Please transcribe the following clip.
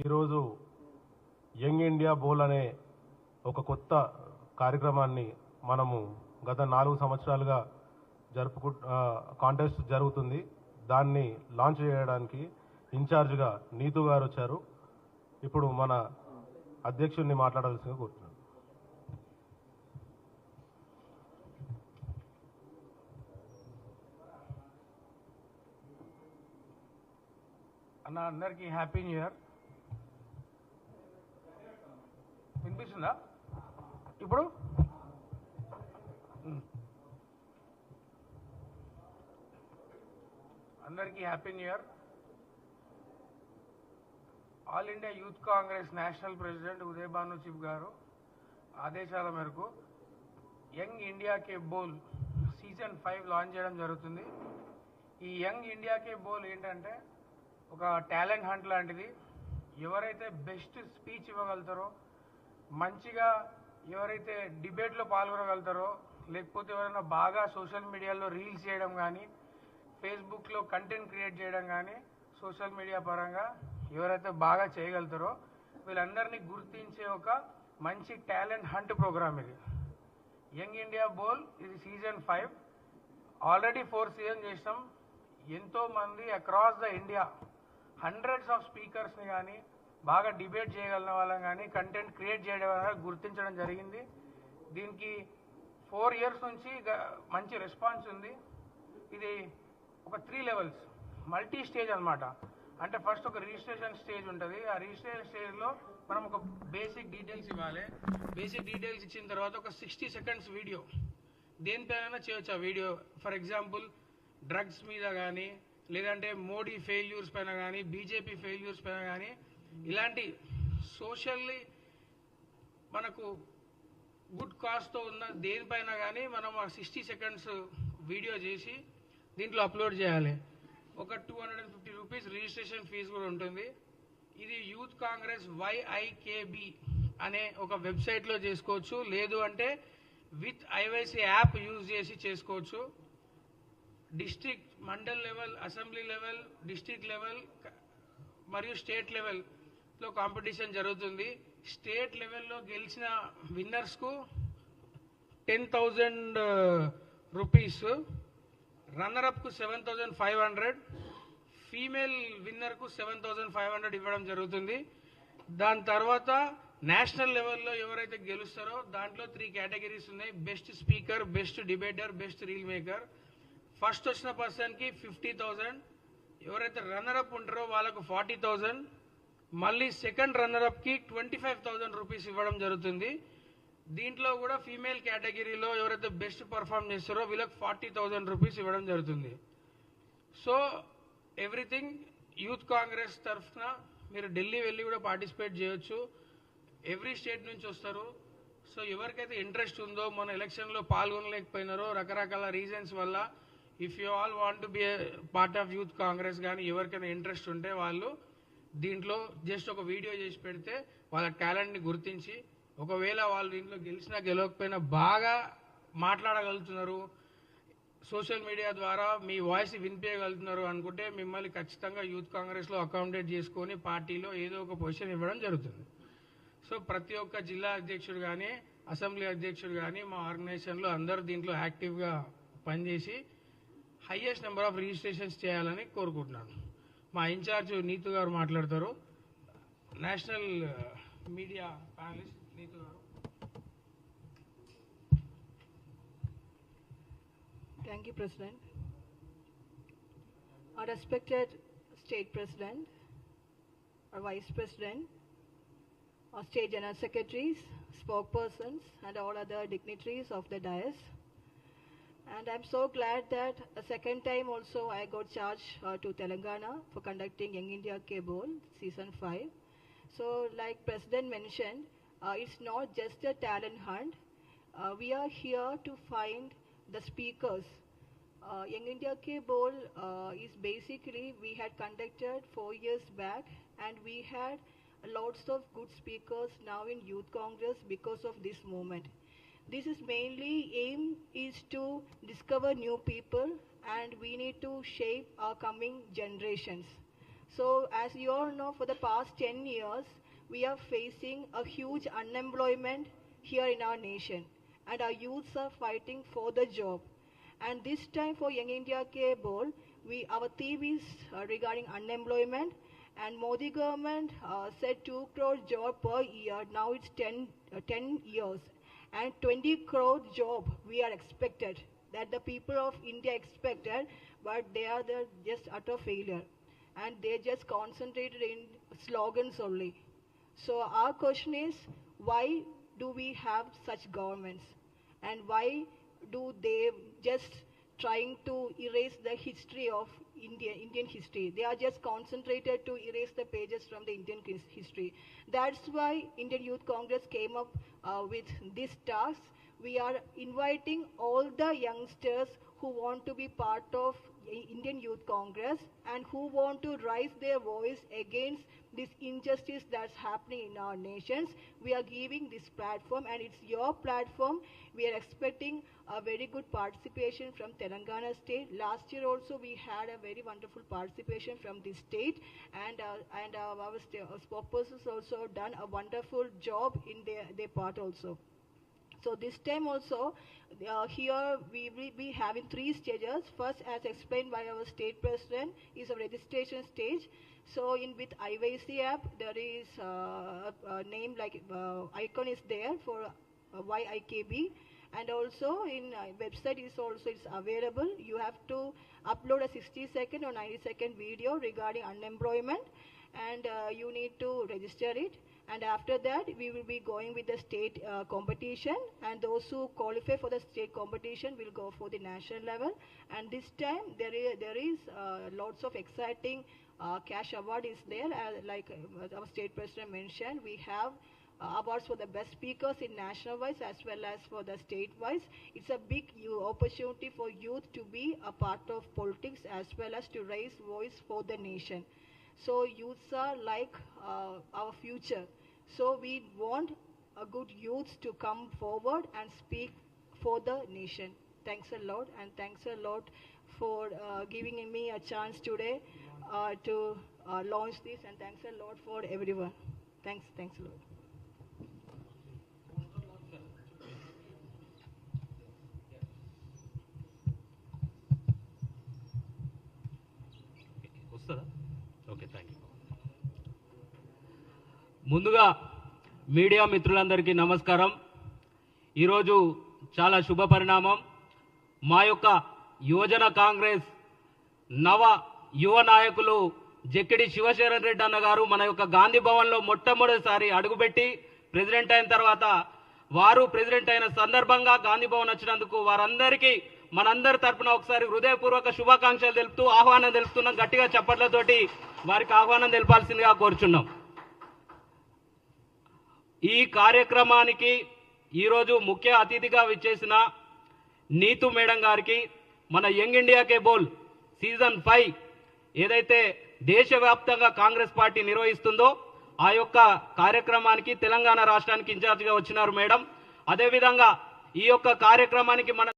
ఈరోజు young India Bol అనే ఒక కొత్త కార్యక్రమాన్ని మనము గత నాలుగు సంవత్సరాలుగా జరుపుకు కాంటెస్ట్ జరుగుతుంది. దాన్ని లాంచ్ చేయడానికి ఇన్ఛార్జ్గా నీతు గారు వచ్చారు. ఇప్పుడు మన అధ్యక్షుడిని మాట్లాడాల్సిందిగా కోరుతున్నాను. అన్న అందరికీ హ్యాపీ న్యూ ఇయర్. వినిపిస్తుందా ఇప్పుడు? అందరికీ happy new year. All India youth Congress national president Uday Bhanu Chib గారు ఆదేశాల మేరకు Young India Ke Bol season five launch చేయడం జరుగుతుంది. ఈ యంగ్ ఇండియా కే బోల్ ఏంటంటే ఒక టాలెంట్ హంట్ లాంటిది. ఎవరైతే బెస్ట్ స్పీచ్ ఇవ్వగలుగుతారో మంచిగా ఎవరైతే డిబేట్లో పాల్గొనగలుగుతారో లేకపోతే ఎవరైనా బాగా సోషల్ మీడియాలో రీల్స్ చేయడం కానీ ఫేస్బుక్లో కంటెంట్ క్రియేట్ చేయడం కానీ సోషల్ మీడియా పరంగా ఎవరైతే బాగా చేయగలుగుతారో వీళ్ళందరినీ గుర్తించే ఒక మంచి టాలెంట్ హంట్ ప్రోగ్రామ్ ఇది. యంగ్ ఇండియా బోల్ ఇది season five. Already four season చేసినాం. ఎంతోమంది across the India. Hundreds of స్పీకర్స్ని కానీ బాగా డిబేట్ చేయగలిగిన వాళ్ళం కానీ కంటెంట్ క్రియేట్ చేయడం వల్ల గుర్తించడం జరిగింది. దీనికి ఫోర్ ఇయర్స్ నుంచి మంచి రెస్పాన్స్ ఉంది. ఇది ఒక త్రీ లెవెల్స్ మల్టీ స్టేజ్ అనమాట అంటే ఫస్ట్ ఒక రిజిస్ట్రేషన్ స్టేజ్ ఉంటుంది. ఆ రిజిస్ట్రేషన్ స్టేజ్లో మనం ఒక బేసిక్ డీటెయిల్స్ ఇవ్వాలి. బేసిక్ డీటెయిల్స్ ఇచ్చిన తర్వాత ఒక సిక్స్టీ సెకండ్స్ వీడియో దేనిపైన చేయొచ్చు ఆ వీడియో ఫర్ ఎగ్జాంపుల్ డ్రగ్స్ మీద కానీ లేదంటే మోడీ ఫెయిల్యూర్స్ పైన కానీ బీజేపీ ఫెయిల్యూర్స్ పైన కానీ ఇలాంటి సోషల్లీ మనకు గుడ్ కాస్ట్తో ఉన్న దేనిపైన కానీ మనం ఆ సిక్స్టీ సెకండ్స్ వీడియో చేసి దీంట్లో అప్లోడ్ చేయాలి. ఒక two hundred and fifty rupees registration fee కూడా ఉంటుంది. ఇది యూత్ కాంగ్రెస్ వైఐకేబి అనే ఒక వెబ్సైట్లో చేసుకోవచ్చు. లేదు అంటే విత్ ఐవైసీ యాప్ యూజ్ చేసి చేసుకోవచ్చు. District mandal level assembly level district level మరియు స్టేట్ లెవెల్ లో కాంపిటీషన్ జరుగుతుంది. స్టేట్ లెవెల్లో గెలిచిన విన్నర్స్కు ten thousand rupees. రన్నరప్కు seven thousand five hundred. Female విన్నర్కు seven thousand five hundred ఇవ్వడం జరుగుతుంది. దాని తర్వాత నేషనల్ లెవెల్లో ఎవరైతే గెలుస్తారో దాంట్లో త్రీ కేటగిరీస్ ఉన్నాయి. Best speaker best debater best reel maker. First వచ్చిన పర్సన్కి ఫిఫ్టీ థౌజండ్. ఎవరైతే రన్నర్ అప్ ఉంటారో వాళ్ళకు ఫార్టీ థౌజండ్. మళ్ళీ second runner అప్కి twenty five thousand rupees ఇవ్వడం జరుగుతుంది. దీంట్లో కూడా ఫీమేల్ కేటగిరీలో ఎవరైతే బెస్ట్ పర్ఫామ్ చేస్తారో వీళ్ళకి ఫార్టీ థౌజండ్ రూపీస్ ఇవ్వడం జరుగుతుంది. సో ఎవ్రీథింగ్ యూత్ కాంగ్రెస్ తరఫున మీరు ఢిల్లీ వెళ్ళి కూడా పార్టిసిపేట్ చేయొచ్చు. ఎవ్రీ స్టేట్ నుంచి వస్తారు. సో ఎవరికైతే ఇంట్రెస్ట్ ఉందో మన ఎలక్షన్లో పాల్గొనలేకపోయినారో రకరకాల రీజన్స్ వల్ల if you all want to be part of youth Congress కానీ ఎవరికైనా ఇంట్రెస్ట్ ఉంటే వాళ్ళు దీంట్లో జస్ట్ ఒక వీడియో చేసి పెడితే వాళ్ళ టాలెంట్ని గుర్తించి ఒకవేళ వాళ్ళు దీంట్లో గెలిచినా గెలవకపోయినా బాగా మాట్లాడగలుగుతున్నారు సోషల్ మీడియా ద్వారా మీ వాయిస్ వినిపించగలుగుతున్నారు అనుకుంటే మిమ్మల్ని ఖచ్చితంగా యూత్ కాంగ్రెస్లో అకామిడేట్ చేసుకొని పార్టీలో ఏదో ఒక పొజిషన్ ఇవ్వడం జరుగుతుంది. సో ప్రతి ఒక్క జిల్లా అధ్యక్షుడు కానీ అసెంబ్లీ అధ్యక్షుడు కానీ మా ఆర్గనైజేషన్లో అందరూ దీంట్లో యాక్టివ్గా పనిచేసి హైయెస్ట్ నెంబర్ ఆఫ్ రిజిస్ట్రేషన్స్ చేయాలని కోరుకుంటున్నాను. మా ఇన్ఛార్జ్ నీతు గారు మాట్లాడతారు నేషనల్ మీడియా ప్యానలిస్ట్ నీతు గారు Thank you, President. Our respected State President, our Vice President, our State General Secretaries, spokespersons, and all other dignitaries of the dais. And I'm so glad that a second time also I got charged uh, to Telangana for conducting Young India Cable Season 5. So like President mentioned, uh, it's not just a talent hunt. Uh, we are here to find the speakers. Uh, Young India Cable uh, is basically, we had conducted four years back and we had lots of good speakers now in Youth Congress because of this movement. This is mainly aim is to discover new people and we need to shape our coming generations. So, as you all know, for the past 10 years, we are facing a huge unemployment here in our nation, and our youths are fighting for the job. And this time for Young India Cable, we our theme is uh, regarding unemployment. And Modi government uh, said 2 crore job per year. Now it's 10, uh, 10 years, and 20 crore job we are expected that the people of India expected, but they are the just utter failure, and they just concentrated in slogans only. So our question is, why do we have such governments, and why do they just trying to erase the history of India, Indian history? They are just concentrated to erase the pages from the Indian history. That's why Indian Youth Congress came up uh, with this task. We are inviting all the youngsters who want to be part of Indian Youth Congress and who want to raise their voice against this injustice that's happening in our nations. We are giving this platform and it's your platform. We are expecting a very good participation from Telangana state. Last year also we had a very wonderful participation from this state and uh, and uh, our sta- uh, spokespersons also done a wonderful job in their, their part also. So this time also, uh, here we will be having three stages. First, as explained by our state president, is a registration stage. So in with IYC app, there is uh, a name like uh, icon is there for uh, YIKB. And also in website is also it's available. You have to upload a 60 second or 90 second video regarding unemployment and you need to register it and after that we will be going with the state uh, competition and those who qualify for the state competition will go for the national level and this time there is there is uh, lots of exciting cash award is there uh, like uh, our state president mentioned we have uh, awards for the best speakers in national wise as well as for the state wise it's a big opportunity for youth to be a part of politics as well as to raise voice for the nation so youths are like uh, our future. So we want a good youth to come forward and speak for the nation. Thanks a lot, and thanks a lot for uh, giving me a chance today uh, to uh, launch this, and thanks a lot for everyone. Thanks, thanks a lot. Okay thank you ముందుగా media మిత్రులందరికీ నమస్కారం ఈరోజు చాలా శుభ పరిణామం మా యొక్క యువజన కాంగ్రెస్ నవ యువ నాయకులు జక్కిడి శివశరణ్ రెడ్డి అన్న గారు మన యొక్క గాంధీ భవన్లో మొట్టమొదటిసారి అడుగుపెట్టి ప్రెసిడెంట్ అయిన తర్వాత వారు ప్రెసిడెంట్ అయిన సందర్భంగా గాంధీ భవన్ వచ్చినందుకు వారందరికీ మనందరి తరపున ఒకసారి హృదయపూర్వక శుభాకాంక్షలు తెలుపుతూ ఆహ్వానం తెలుపుతున్నాం. గట్టిగా చప్పట్లతోటి వారికి ఆహ్వానం తెలపాల్సిందిగా కోరుచున్నాం. ఈ కార్యక్రమానికి ఈరోజు ముఖ్య అతిథిగా విచ్చేసిన నీతు మేడం గారికి మన Young India Ke Bol season five ఏదైతే దేశవ్యాప్తంగా కాంగ్రెస్ పార్టీ నిర్వహిస్తుందో ఆ యొక్క కార్యక్రమానికి తెలంగాణ రాష్ట్రానికి ఇన్ఛార్జిగా వచ్చినారు మేడం. అదేవిధంగా ఈ యొక్క కార్యక్రమానికి మన